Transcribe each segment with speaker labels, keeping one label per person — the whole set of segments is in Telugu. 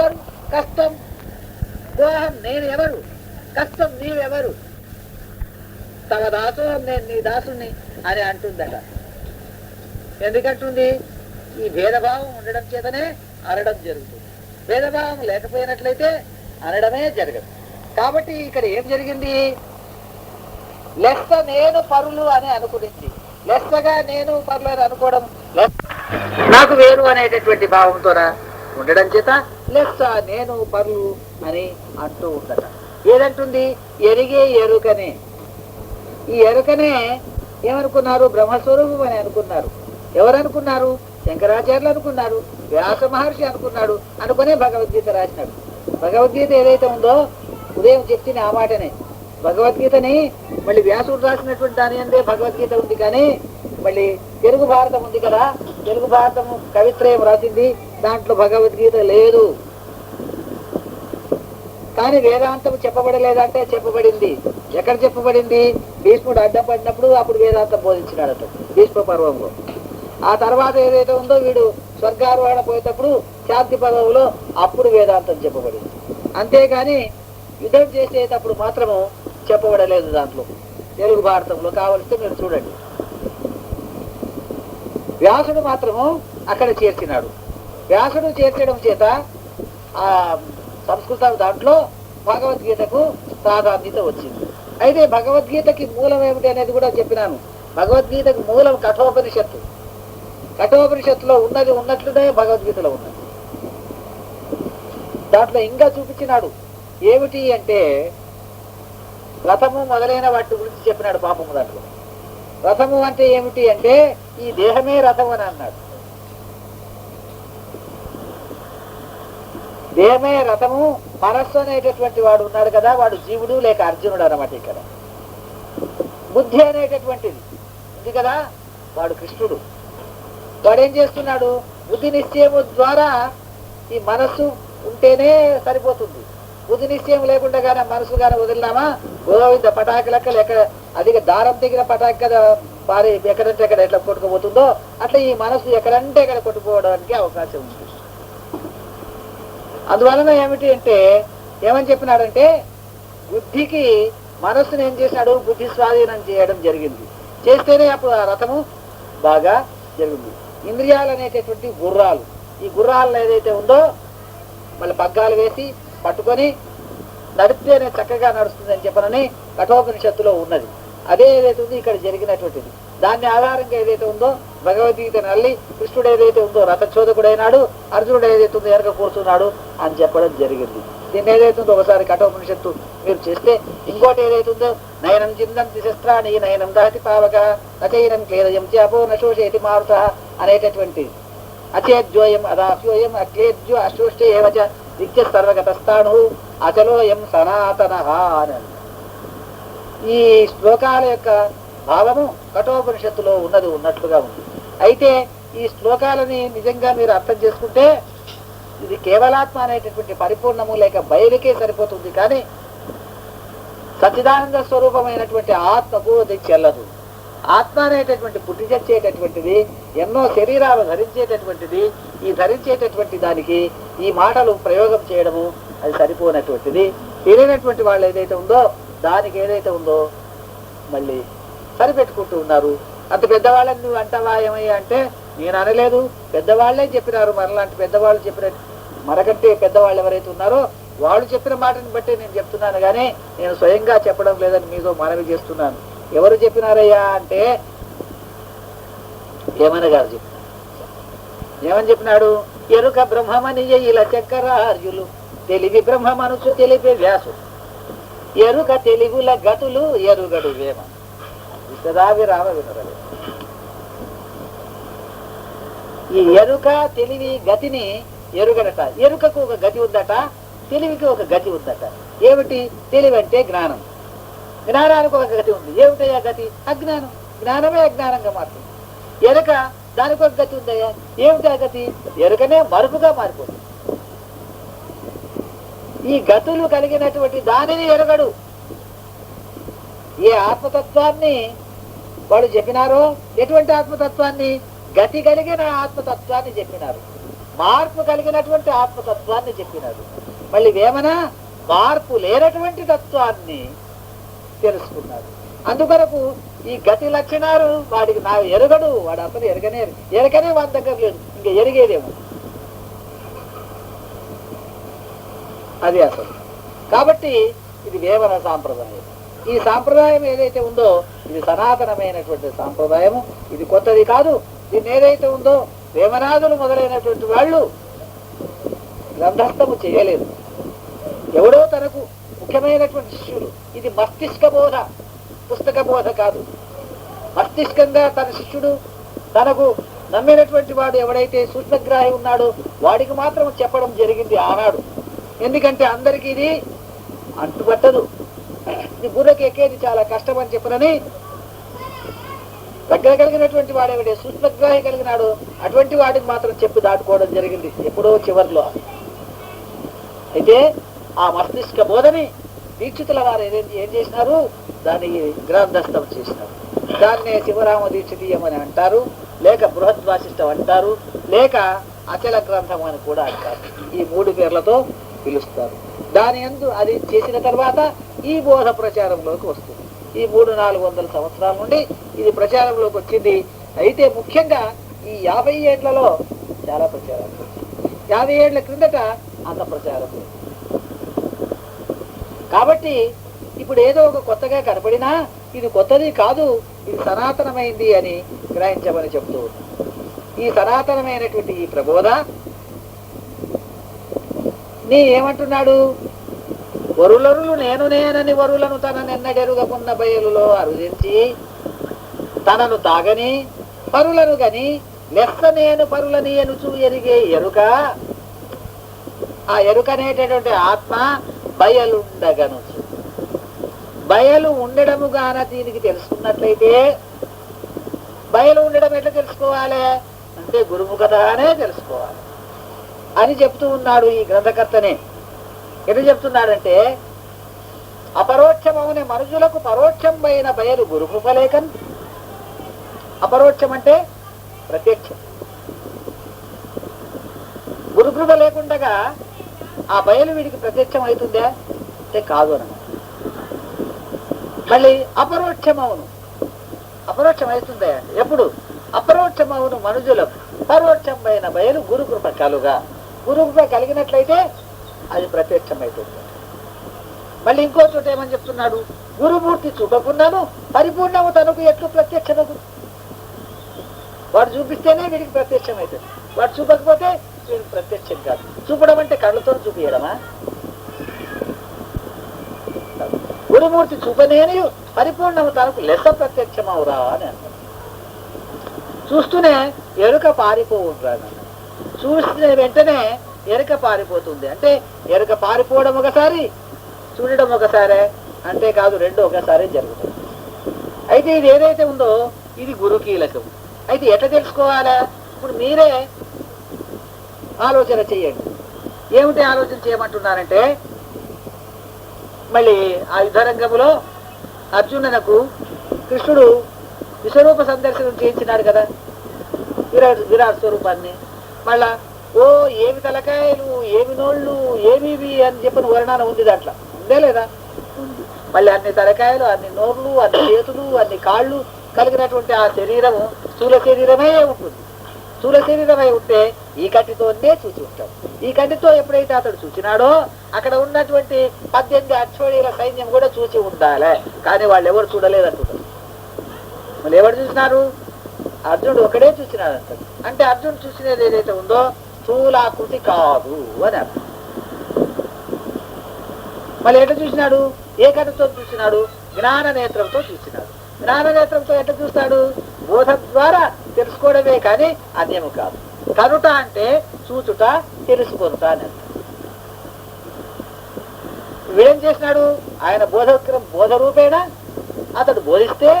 Speaker 1: ఎవరు? కష్టం. దోహం నేను ఎవరు? కష్టం నీవెవరు? తమ దాసోహం నేను నీ దాసుని అని అంటుందట. ఎందుకంటుంది? ఈ భేదభావం ఉండడం చేతనే అనడం జరుగుతుంది. భేదభావం లేకపోయినట్లయితే అనడమే జరగదు. కాబట్టి ఇక్కడ ఏం జరిగింది? లెస్స నేను పరులు అని అనుకునింది. లెస్సగా నేను పరులు అని అనుకోవడం నాకు వేరు అనేటటువంటి భావంతోన ఉండడం చేత లెస్స నేను పర్లు అని అంటూ ఉండట. ఏదంటుంది? ఎరిగే ఎరుకనే. ఈ ఎరుకనే ఏమనుకున్నారు? బ్రహ్మస్వరూపం అని అనుకున్నారు. ఎవరు అనుకున్నారు శంకరాచార్యులు అనుకున్నారు. వ్యాస మహర్షి అనుకున్నాడు. అనుకునే భగవద్గీత రాసినాడు. భగవద్గీత ఏదైతే ఉందో ఉదయం చెప్తిన ఆ మాటనే. భగవద్గీతని మళ్ళీ వ్యాసుడు రాసినటువంటి దాని అందే భగవద్గీత ఉంది కానీ మళ్ళీ తెలుగు భారతం ఉంది కదా తెలుగు భారతము కవిత్రయం రాసింది దాంట్లో భగవద్గీత లేదు. కానీ వేదాంతం చెప్పబడలేదంటే చెప్పబడింది. ఎక్కడ చెప్పబడింది? భీష్ముడు అడ్డం పడినప్పుడు అప్పుడు వేదాంతం బోధించినాడట భీష్మ పర్వంలో. ఆ తర్వాత ఏదైతే ఉందో వీడు స్వర్గారోహణ పోయేటప్పుడు శాంతి పదవులో అప్పుడు వేదాంతం చెప్పబడింది. అంతేగాని యుద్ధం చేసేటప్పుడు మాత్రము చెప్పబడలేదు దాంట్లో. తెలుగు భారతంలో కావలిస్తే మీరు చూడండి. వ్యాసుడు మాత్రము అక్కడ చేర్చినాడు. వ్యాసుడు చేర్చడం చేత ఆ సంస్కృత దాంట్లో భగవద్గీతకు ప్రాధాన్యత వచ్చింది. అయితే భగవద్గీతకి మూలం ఏమిటి అనేది కూడా చెప్పినాను. భగవద్గీతకు మూలం కఠోపనిషత్తు. కఠోపనిషత్తులో ఉన్నది ఉన్నట్లునే భగవద్గీతలో ఉన్నది. దాంట్లో ఇంకా చూపించినాడు. ఏమిటి అంటే రథము మొదలైన వాటి గురించి చెప్పినాడు పాపము దాంట్లో. రథము అంటే ఏమిటి అంటే ఈ దేహమే రథం అని అన్నాడు దేహమే రథము మనస్సు అనేటటువంటి వాడు ఉన్నాడు కదా వాడు జీవుడు లేక అర్జునుడు అనమాట ఇక్కడ. బుద్ధి అనేటటువంటిది. ఉంది కదా? వాడు కృష్ణుడు. వాడు ఏం చేస్తున్నాడు? బుద్ధి నిశ్చయము ద్వారా ఈ మనస్సు ఉంటేనే సరిపోతుంది. బుద్ధి నిశ్చయం లేకుండా మనసు కానీ వదిలినామా? గోవింద పటాకి లెక్క అధిక దారం దగ్గర పటాకి కదా పారి ఎక్కడంటే ఎక్కడ ఎట్లా కొట్టుకుపోతుందో? అట్లా ఈ మనసు ఎక్కడంటే ఎక్కడ కొట్టుకోవడానికి అవకాశం ఉంది. అందువలన ఏమిటి అంటే ఏమని చెప్పినాడంటే బుద్ధికి మనస్సును ఏం చేసినాడు బుద్ధి స్వాధీనం చేయడం జరిగింది. చేస్తేనే అప్పుడు ఆ రథము బాగా జరిగింది. ఇంద్రియాలు అనేటటువంటి గుర్రాలు. ఈ గుర్రాలు ఏదైతే ఉందో మళ్ళీ పగ్గాలు వేసి పట్టుకొని నడిపితేనే చక్కగా నడుస్తుంది అని చెప్పనని కఠోపనిషత్తులో ఉన్నది. అదే ఏదైతే ఉందో ఇక్కడ జరిగినటువంటిది. దాన్ని ఆధారంగా ఏదైతే ఉందో భగవద్గీత నల్లి కృష్ణుడు ఏదైతే ఉందో రథచోదకుడైనాడు అర్జునుడు ఏదైతే ఉందో ఎనక కూర్చున్నాడు అని చెప్పడం జరిగింది. దీన్ని ఏదైతే ఉందో ఒకసారి కఠోపనిషత్తు మీరు చేస్తే ఇంకోటి ఏదైతే ఉందో నయనం చిందంతి శస్త్రాన్ని నయనం దహతి పావక అచైనం క్లేదయం చాపో నశోషేతి మారుత అనేటటువంటి అచేద్యోయం అదాస్యోయం అక్లేద్యో అశోష్ట ఏవచ నిత్య సర్వగతస్థాణు అచలోయం సనాతన అని. ఈ శ్లోకాల యొక్క భావము కఠోపనిషత్తులో ఉన్నది ఉన్నట్లుగా ఉంది. అయితే ఈ శ్లోకాలని నిజంగా మీరు అర్థం చేసుకుంటే ఇది కేవలాత్మ అనేటటువంటి పరిపూర్ణము లేక బయలుకే సరిపోతుంది కానీ సచిదానంద స్వరూపమైనటువంటి ఆత్మకు అది చెల్లదు. ఆత్మ అనేటటువంటి పుట్టి చచ్చేటటువంటిది ఎన్నో శరీరాలు ధరించేటటువంటిది ఈ ధరించేటటువంటి దానికి ఈ మాటలు ప్రయోగం చేయడము అది సరిపోనటువంటిది. తెలియనటువంటి వాళ్ళు ఏదైతే ఉందో దానికి ఏదైతే ఉందో మళ్ళీ సరిపెట్టుకుంటూ ఉన్నారు. అంత పెద్దవాళ్ళని నువ్వు అంటావా ఏమయ్యా అంటే నేను అనలేదు. పెద్దవాళ్ళే చెప్పినారు మరలాంటి పెద్దవాళ్ళు చెప్పిన మనకంటే పెద్దవాళ్ళు ఎవరైతే ఉన్నారో వాళ్ళు చెప్పిన మాటని బట్టి నేను చెప్తున్నాను. కానీ నేను స్వయంగా చెప్పడం లేదని మీతో మనవి చేస్తున్నాను. ఎవరు చెప్పినారయ్యా అంటే ఏమని గారు చెప్పినారు. ఏమని చెప్పినాడు? ఎరుక బ్రహ్మమనియ ఇలా చక్కరార్యులు తెలివి బ్రహ్మ మనసు తెలిపే వ్యాసు ఎరుక తెలివుల గతులు ఎరుగడు వేమ. విశదావి రామ వినరలే ఈ ఎరుక తెలివి గతిని ఎరుగడట. ఎరుకకు ఒక గతి ఉందట తెలివికి ఒక గతి ఉందట. ఏమిటి? తెలివి అంటే జ్ఞానం. జ్ఞానానికి ఒక గతి ఉంది. ఏమిటయ్యా గతి? అజ్ఞానం. జ్ఞానమే అజ్ఞానంగా మారుతుంది. ఎరుక దానికి ఒక గతి ఉందయ్యా? ఏమిటా గతి? ఎరుకనే మరుపుగా మారిపోతుంది. ఈ గతులు కలిగినటువంటి దానిని ఎరగడు. ఏ ఆత్మతత్వాన్ని వాడు చెప్పినారో? ఎటువంటి ఆత్మతత్వాన్ని? గతి కలిగిన ఆత్మతత్వాన్ని చెప్పినారు. మార్పు కలిగినటువంటి ఆత్మతత్వాన్ని చెప్పినారు. మళ్ళీ వేమన మార్పు లేనటువంటి తత్వాన్ని తెలుసుకున్నాడు. అందుకొరకు ఈ గతి లక్షణాలు వాడికి నా ఎరగడు వాడు అసలు ఎరగనే ఎరగనే వాడి దగ్గర లేదు ఇంకా ఎరిగేదేమో. అది అసలు. కాబట్టి ఇది వేమన సాంప్రదాయం. ఈ సాంప్రదాయం ఏదైతే ఉందో ఇది సనాతనమైనటువంటి సాంప్రదాయము. ఇది కొత్తది కాదు. దీన్ని ఏదైతే ఉందో వేమనాథులు మొదలైనటువంటి వాళ్ళు గ్రంథస్థము చేయలేదు. ఎవడో తనకు ముఖ్యమైనటువంటి శిష్యుడు. ఇది మస్తిష్క బోధ పుస్తక బోధ కాదు. మస్తిష్కంగా తన శిష్యుడు తనకు నమ్మినటువంటి వాడు ఎవడైతే సూక్ష్మగ్రాహి ఉన్నాడో వాడికి మాత్రం చెప్పడం జరిగింది ఆనాడు. ఎందుకంటే అందరికీ ఇది అంటుపట్టదు. ఇది బుర్రకి ఎక్కేది చాలా కష్టం అని చెప్పనని దగ్గర కలిగినటువంటి వాడు ఎవడే సూక్ష్మగ్రాహి కలిగినాడు అటువంటి వాడికి మాత్రం చెప్పి దాటుకోవడం జరిగింది ఎప్పుడో చివరిలో. అయితే ఆ మస్తిష్క బోధని దీక్షితుల వారు ఏం చేసినారు? దాన్ని గ్రంథస్థం చేసినారు. దాన్నే శివరామ దీక్షితీయమని అంటారు. లేక బృహత్ వాసిష్టం అంటారు. లేక అచల గ్రంథం అని కూడా అంటారు. ఈ మూడు పేర్లతో పిలుస్తారు. దాని ఎందు అది చేసిన తర్వాత ఈ బోధ ప్రచారంలోకి వస్తుంది. ఈ మూడు నాలుగు వందల సంవత్సరాల నుండి ఇది ప్రచారంలోకి వచ్చింది. అయితే ముఖ్యంగా ఈ యాభై ఏళ్ళలో చాలా ప్రచారం యాభై ఏళ్ళ క్రిందట అంత ప్రచారం లేదు. కాబట్టి ఇప్పుడు ఏదో ఒక కొత్తగా కనపడినా ఇది కొత్తది కాదు ఇది సనాతనమైంది అని గ్రహించమని చెప్తూ ఈ సనాతనమైనటువంటి ఈ ప్రబోధ నీ ఏమంటున్నాడు? వరులరులు నేను నేనని వరులను తన నిన్నడెరుగకున్న బయలులో అరుదించి తనను తాగని పరులను గని లెస్స నేను పరులని ఎనుచు ఎరిగే ఎరుక. ఆ ఎరుక అనేటటువంటి ఆత్మ బయలుండగనుచు బయలు ఉండడము గాన దీనికి తెలుసుకున్నట్లయితే బయలు ఉండడం ఎట్లా తెలుసుకోవాలి? అంటే గురుముఖతగానే తెలుసుకోవాలి. అని చెప్తూ ఉన్నాడు ఈ గ్రంథకర్తనే. ఎట్లా చెప్తున్నాడంటే అపరోక్షమవునే మనుషులకు పరోక్షమైన బయలు గురుముఖలేకన్ అపరోక్షం అంటే ప్రత్యక్షం. గురుకృప లేకుండగా ఆ బయలు వీడికి ప్రత్యక్షం అవుతుందా అంటే కాదు అనమాట మళ్ళీ అపరోక్షమవును. అపరోక్షం అవుతుందా ఎప్పుడు? అపరోక్షమవును మనుజులకు. పరోక్షమైన బయలు గురుకృప కలుగా. గురుకృప కలిగినట్లయితే అది ప్రత్యక్షమవుతుంది. మళ్ళీ ఇంకో చోట ఏమని చెప్తున్నాడు? గురుమూర్తి చూపకున్నాను పరిపూర్ణము తనకు ఎట్లు ప్రత్యక్షమగు. వాడు చూపిస్తేనే వీడికి ప్రత్యక్షం అవుతుంది వాడు చూపకపోతే చూపించేది ప్రత్యక్షం కాదు చూపడం అంటే కళ్ళతో చూపించడమా గురుమూర్తి చూపనేని పరిపూర్ణము తనకు లెస్స ప్రత్యక్షమవురా అని అన్నాడు చూస్తూనే ఎరుక పారిపోవురా చూసిన వెంటనే ఎరుక పారిపోతుంది. అంటే ఎరుక పారిపోవడం ఒకసారి చూడడం ఒకసారే అంతేకాదు రెండు ఒకసారి జరుగుతుంది. అయితే ఇది ఏదైతే ఉందో ఇది గురు కీలకం అయితే ఎట్లా తెలుసుకోవాలా? ఇప్పుడు మీరే ఆలోచన చేయండి. ఏమిటి ఆలోచన చేయమంటున్నారంటే మళ్ళీ ఆ యుద్ధరంగంలో అర్జునునకు కృష్ణుడు విశ్వరూప సందర్శనం చేయించినాడు కదా విరాట్ విరాట్ స్వరూపాన్ని. మళ్ళా ఓ ఏమి తలకాయలు ఏమి నోళ్ళు ఏమివి అని చెప్పిన వర్ణాన ఉంది దాంట్లో. ఉందే లేదా? మళ్ళీ అన్ని తలకాయలు అన్ని నోర్లు అన్ని చేతులు అన్ని కాళ్ళు కలిగినటువంటి ఆ శరీరము స్థూల శరీరమే ఉంటుంది. స్థూల శరీరమై ఉంటే ఈ కంటితోనే చూసి ఉంటాడు. ఈ కంటితో ఎప్పుడైతే అతడు చూసినాడో అక్కడ ఉన్నటువంటి పద్దెనిమిది అశ్వడీల సైన్యం కూడా చూసి ఉండాలి. కానీ వాళ్ళు ఎవరు చూడలేదంటున్నారు. మళ్ళీ ఎవరు చూసినారు? అర్జునుడు ఒకడే చూసినాడు అంటాడు అంటే అర్జునుడు చూసినది ఏదైతే ఉందో స్థూలాకృతి కాదు అని అర్థం. మళ్ళీ ఎట్లా చూసినాడు? ఏ కంటితో చూసినాడు? జ్ఞాన నేత్రంతో చూసినాడు. జ్ఞాన నేత్రంతో ఎట్లా చూస్తాడు? బోధ ద్వారా తెలుసుకోవడమే కానీ అన్యము కాదు. కనుట అంటే చూచుట తెలుసుకొనుట అని వీడేం చేసినాడు? ఆయన బోధ బోధ రూపేణ అతడు బోధిస్తే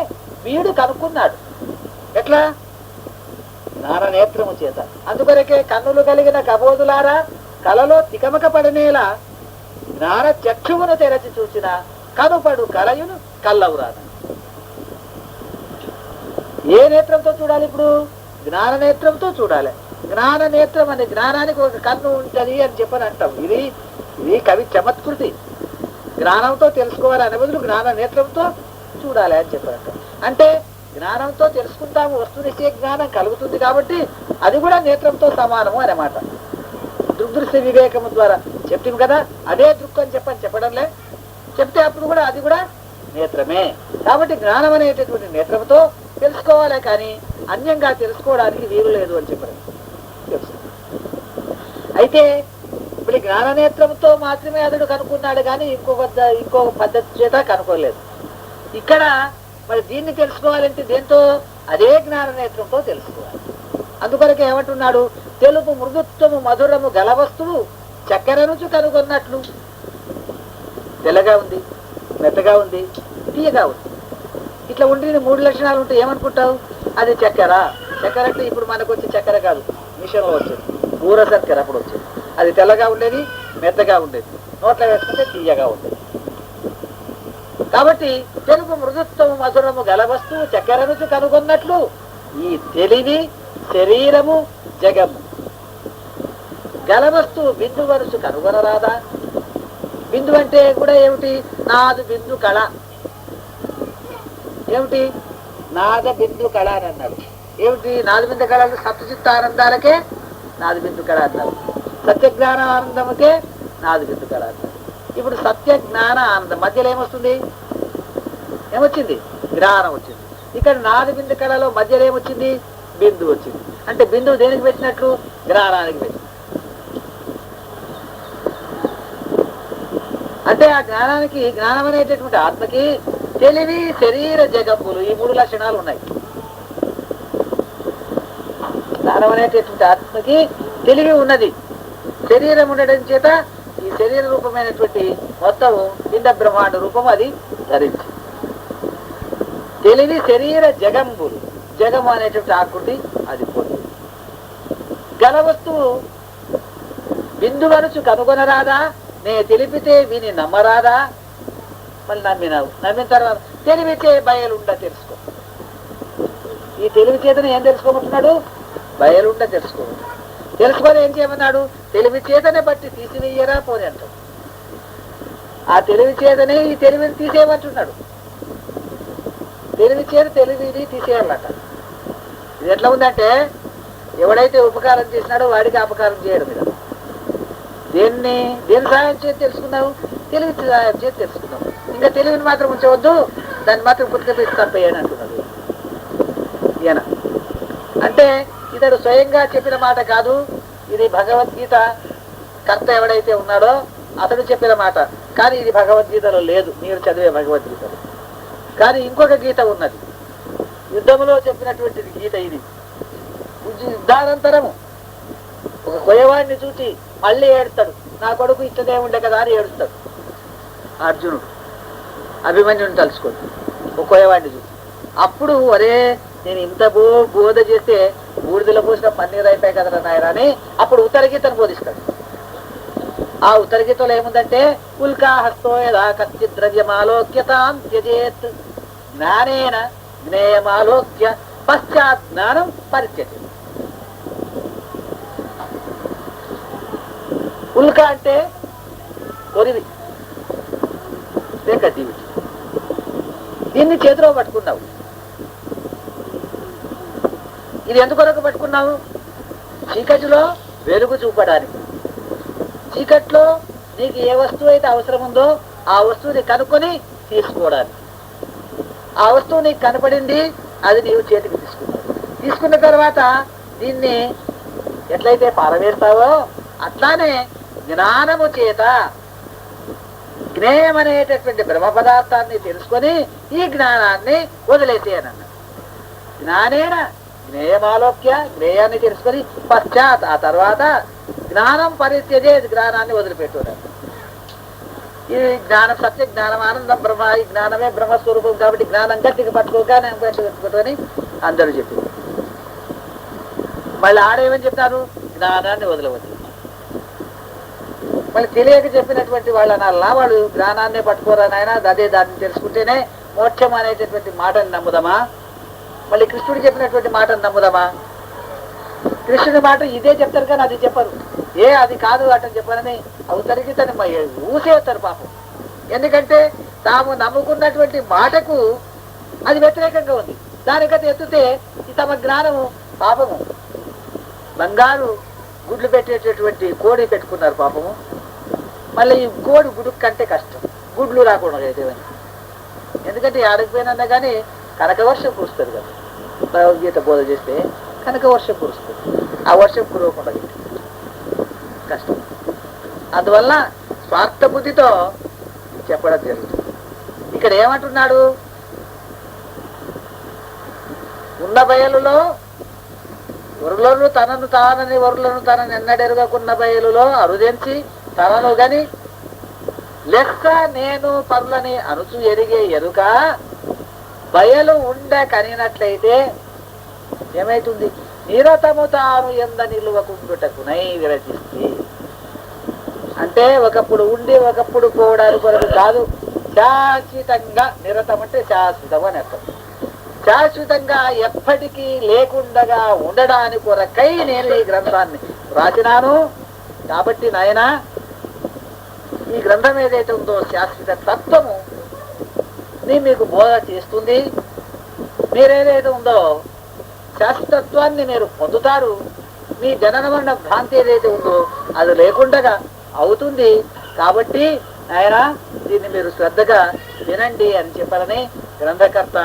Speaker 1: వీడు కనుక్కున్నాడు. ఎట్లా? జ్ఞాన నేత్రము చేత. అందుకొరకే కన్నులు కలిగిన కబోధులారా కలలో తికమక పడనేలా జ్ఞాన చక్షువును తెరచి చూసిన కనుపడు కలయును కల్లవురాద ఏ నేత్రంతో చూడాలి ఇప్పుడు? జ్ఞాన నేత్రంతో చూడాలి. జ్ఞాన నేత్రం అనే జ్ఞానానికి ఒక కన్ను ఉంటుంది అని చెప్పని అంటాం ఇది ఇది కవి చమత్కృతి. జ్ఞానంతో తెలుసుకోవాలి అనే బదులు జ్ఞాన నేత్రంతో చూడాలి అని చెప్పారంట అంటే జ్ఞానంతో తెలుసుకుంటాము వస్తునిచ్చే జ్ఞానం కలుగుతుంది కాబట్టి అది కూడా నేత్రంతో సమానము అన్నమాట. దృగ్దృశ్య వివేకము ద్వారా చెప్తాం కదా అదే దృక్ అని చెప్పని చెప్పడంలే. చెప్తే అప్పుడు కూడా అది కూడా నేత్రమే. కాబట్టి జ్ఞానం అనేటటువంటి నేత్రంతో తెలుసుకోవాలి కానీ అన్యంగా తెలుసుకోవడానికి వీలు లేదు అని చెప్పడం తెలుసు. అయితే ఇప్పుడు జ్ఞాననేత్రంతో మాత్రమే అతడు కనుక్కున్నాడు కానీ ఇంకో పద్ధ- ఇంకో పద్ధతి చేత కనుక్కోలేదు. ఇక్కడ మరి దీన్ని తెలుసుకోవాలంటే దేంతో? అదే జ్ఞాననేత్రంతో తెలుసుకోవాలి. అందుకొరకు ఏమంటున్నాడు? తెలుపు మృదుత్వము మధురము గల వస్తువు చక్కెర రుచి కనుగొన్నట్లు. తెల్లగా ఉంది మెత్తగా ఉంది తీయగా ఉంది. ఇట్లా ఉండి మూడు లక్షణాలు ఉంటే ఏమనుకుంటావు? అది చక్కెర. చక్కెర అంటే ఇప్పుడు మనకు వచ్చే చక్కెర కాదు. మిషన్లో వచ్చేది. ఊర చక్కెర అప్పుడు వచ్చేది. అది తెల్లగా ఉండేది మెత్తగా ఉండేది. నోట్లో వేసుకుంటే తీయగా ఉండేది. కాబట్టి తెలుగు మృదుత్వము మధురము గల వస్తువు చక్కెర రుచి కనుగొన్నట్లు ఈ తెలివి శరీరము జగము. గల వస్తువు బిందు వరుసు కనుగొనరాదా? బిందు అంటే కూడా ఏమిటి? నాదు బిందు కళ. ఏమిటి? నాద బిందు కళ అని అన్నారు. ఏమిటి? నాది కళలు సప్తచిత్త ఆనందాలకే నాది కళ అన్నారు సత్య జ్ఞాన ఆనందముకే నాదిబిందు కళ అన్నారు ఇప్పుడు సత్య జ్ఞాన ఆనందం. మధ్యలో ఏమొస్తుంది? ఏమొచ్చింది? జ్ఞానం వచ్చింది. ఇక్కడ నాదిబిందు కళలో మధ్యలో ఏమొచ్చింది? బిందు వచ్చింది. అంటే బిందువు దేనికి పెట్టినట్లు? జ్ఞానానికి పెట్టి అంటే ఆ జ్ఞానానికి జ్ఞానం అనేటటువంటి ఆత్మకి తెలివి శరీర జగంబులు ఈ మూడు లక్షణాలు ఉన్నాయి. మనం అనేటటువంటి ఆత్మకి తెలివి ఉన్నది. శరీరం ఉండడం చేత ఈ శరీర రూపమైనటువంటి మొత్తం పిండ బ్రహ్మాండ రూపం అది ధరించి. తెలివి శరీర జగంబులు. జగము అనేటువంటి ఆకృతి అది పోతుంది. గల వస్తువు బిందువనుచు కనుగొనరాదా? నే తెలిపితే విని నమ్మరాదా? మళ్ళీ నమ్మినావు. నమ్మిన తర్వాత తెలివితే బయలుండ తెలుసుకో. ఈ తెలివి చేతను ఏం తెలుసుకోమంటున్నాడు? బయలుండ తెలుసుకో తెలుసుకొని ఏం చేయమన్నాడు? తెలివి చేతనే బట్టి తీసివేయరా పోని అంటాడు ఆ తెలివి చేతనే ఈ తెలివిని తీసేయమంటున్నాడు. తెలివి చేత తెలివిని తీసేయాలట ఇది ఎట్లా ఉందంటే ఎవడైతే ఉపకారం చేసినాడో వాడికి అపకారం చేయడం మీద దేన్ని దేని సహాయం చేసి తెలుసుకున్నావు? తెలివి సహాయం చేసి తెలుసుకున్నావు. ఇంకా తెలివిని మాత్రం ఉంచవద్దు దాన్ని మాత్రం పుట్టుకపేసి తప్పేయని అంటున్నాడు. ఈయన. అంటే ఇతడు స్వయంగా చెప్పిన మాట కాదు. ఇది భగవద్గీత. కర్త ఎవడైతే ఉన్నాడో అతడు చెప్పిన మాట. కానీ ఇది భగవద్గీతలో లేదు. మీరు చదివే భగవద్గీతలో. కానీ ఇంకొక గీత ఉన్నది. యుద్ధములో చెప్పినటువంటిది గీత ఇది. యుద్ధానంతరము. ఒక కొయ్యవాడిని చూసి మళ్ళీ ఏడుతాడు నా కొడుకు ఇచ్చదే ఉండే కదా అని ఏడుస్తాడు. అర్జునుడు. అభిమన్యుని తలుచుకోడు ఒక కొయ్యవాడిని చూసి అప్పుడు ఒరే నేను ఇంత బో బోధ చేస్తే బూడిదలో పోసిన పన్నీర్ అయిపోయాయి కదరా నాయన అని అప్పుడు ఉత్తర గీతను బోధిస్తాడు. ఆ ఉత్తర గీతలో ఏముందంటే ఉల్కా హస్తో యదా కచ్చిత్ ద్రవ్యమాలోక్యతాం త్యజేత్ జ్ఞానేన జ్ఞేయమాలోక్య పశ్చాత్ జ్ఞానం పరిత్యజ. ఉల్కా అంటే కొరివి లేక దీవి. దీన్ని చేతిలో పట్టుకున్నావు. ఇది ఎందుకొరకు పట్టుకున్నావు? చీకటిలో వెలుగు చూపడానికి. చీకట్లో నీకు ఏ వస్తువు అయితే అవసరం ఉందో ఆ వస్తువుని కనుక్కొని తీసుకోవడానికి. ఆ వస్తువు నీకు కనపడింది అది నీవు చేతికి తీసుకున్నావు. తీసుకున్న తర్వాత దీన్ని ఎట్లయితే పారవేస్తావో అట్లానే జ్ఞానము చేత జ్ఞేయం అనేటటువంటి బ్రహ్మ పదార్థాన్ని తెలుసుకొని ఈ జ్ఞానాన్ని వదిలేసేయనన్న జ్ఞానేన జ్ఞేయమాలోక్య జ్ఞేయాన్ని తెలుసుకొని పశ్చాత్ ఆ తర్వాత జ్ఞానం పరిత్యజే జ్ఞానాన్ని వదిలిపెట్టున్నారు. ఈ జ్ఞానం సత్య జ్ఞానం ఆనందం బ్రహ్మ ఈ జ్ఞానమే బ్రహ్మస్వరూపం కాబట్టి జ్ఞానం గట్టిగా పట్టుకోగానే గట్టిగా పట్టుకోని అందరూ చెప్పింది మళ్ళీ ఆడేమని చెప్తారు జ్ఞానాన్ని వదలవద్దు. మళ్ళీ తెలియక చెప్పినటువంటి వాళ్ళ అనాలనా? వాళ్ళు జ్ఞానాన్ని పట్టుకోరా నాయన? అదే దాన్ని తెలుసుకుంటేనే మోక్షం అనేటటువంటి మాటని నమ్ముదామా? మళ్ళీ కృష్ణుడు చెప్పినటువంటి మాటను నమ్ముదామా? కృష్ణుడి మాట ఇదే చెప్తారు కానీ అది చెప్పరు. ఏ అది కాదు అటని చెప్పారని అవతరికి తను ఊసేస్తారు పాపం. ఎందుకంటే తాము నమ్ముకున్నటువంటి మాటకు అది వ్యతిరేకంగా ఉంది. దానికైతే ఎత్తితే ఈ తమ జ్ఞానము పాపము. బంగారు గుడ్లు పెట్టేటటువంటి కోడి పెట్టుకున్నారు పాపము. మళ్ళీ ఈ కోడి గుడు కంటే కష్టం. గుడ్లు రాకుండా లేదేవని ఎందుకంటే ఆడకపోయినా కానీ కనక వర్షం కదా. భగవద్గీత బోధ చేస్తే కనుక వర్షం కురుస్తుంది. ఆ వర్షం కురవకుండా కష్టం. అందువల్ల స్వార్థ బుద్ధితో చెప్పడం జరుగుతుంది. ఇక్కడ ఏమంటున్నాడు? ఉన్న బయలులో వరులను తనను తానని వరులను తనని ఎన్నడెరుగకున్న బయలులో అరుదెంచి తనను గని లెక్క నేను పరులని అనుచు ఎరిగే ఎరుక బయలు ఉండ కనినట్లయితే ఏమైతుంది? నిరతము తాను ఎంద నిలువకుండుటకునై విరచిస్తే. అంటే ఒకప్పుడు ఉండి ఒకప్పుడు పోవడానికి కొరకు కాదు. శాశ్వతంగా నిరతం అంటే శాశ్వతం అని అర్థం. శాశ్వతంగా ఎప్పటికీ లేకుండగా ఉండడానికి కొరకై నేను ఈ గ్రంథాన్ని రాసినాను. కాబట్టి నాయనా ఈ గ్రంథం ఏదైతే ఉందో శాశ్వత తత్వము నీ మీకు బోధ చేస్తుంది. మీరేదైతే ఉందో శాశ్వతత్వాన్ని మీరు పొందుతారు మీ జనన మరణ భ్రాంతి ఏదైతే ఉందో అది లేకుండగా అవుతుంది. కాబట్టి ఆయన దీన్ని మీరు శ్రద్ధగా వినండి అని చెప్పాలని గ్రంథకర్త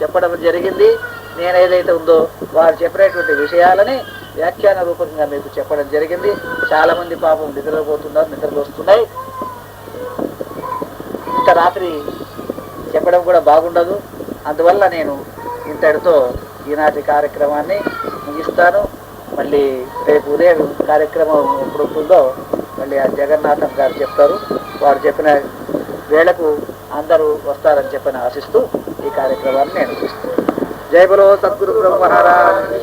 Speaker 1: చెప్పడం జరిగింది. నేను ఏదైతే ఉందో వారు చెప్పినటువంటి విషయాలని వ్యాఖ్యాన రూపంగా మీకు చెప్పడం జరిగింది. చాలా మంది పాపం నిద్రపోతున్నారు నిద్రలు వస్తున్నాయి ఇంత రాత్రి చెప్పడం కూడా బాగుండదు. అందువల్ల నేను ఇంతటితో ఈనాటి కార్యక్రమాన్ని ముగిస్తాను. మళ్ళీ రేపు ఉదయం కార్యక్రమం ఎప్పుడు ఉంటుందో మళ్ళీ ఆ జగన్నాథం గారు చెప్తారు. వారు చెప్పిన వేళకు అందరూ వస్తారని చెప్పని ఆశిస్తూ ఈ కార్యక్రమాన్ని నేను ముగిస్తాను జై బలో సద్గురు బ్రహ్మ మహారాజ్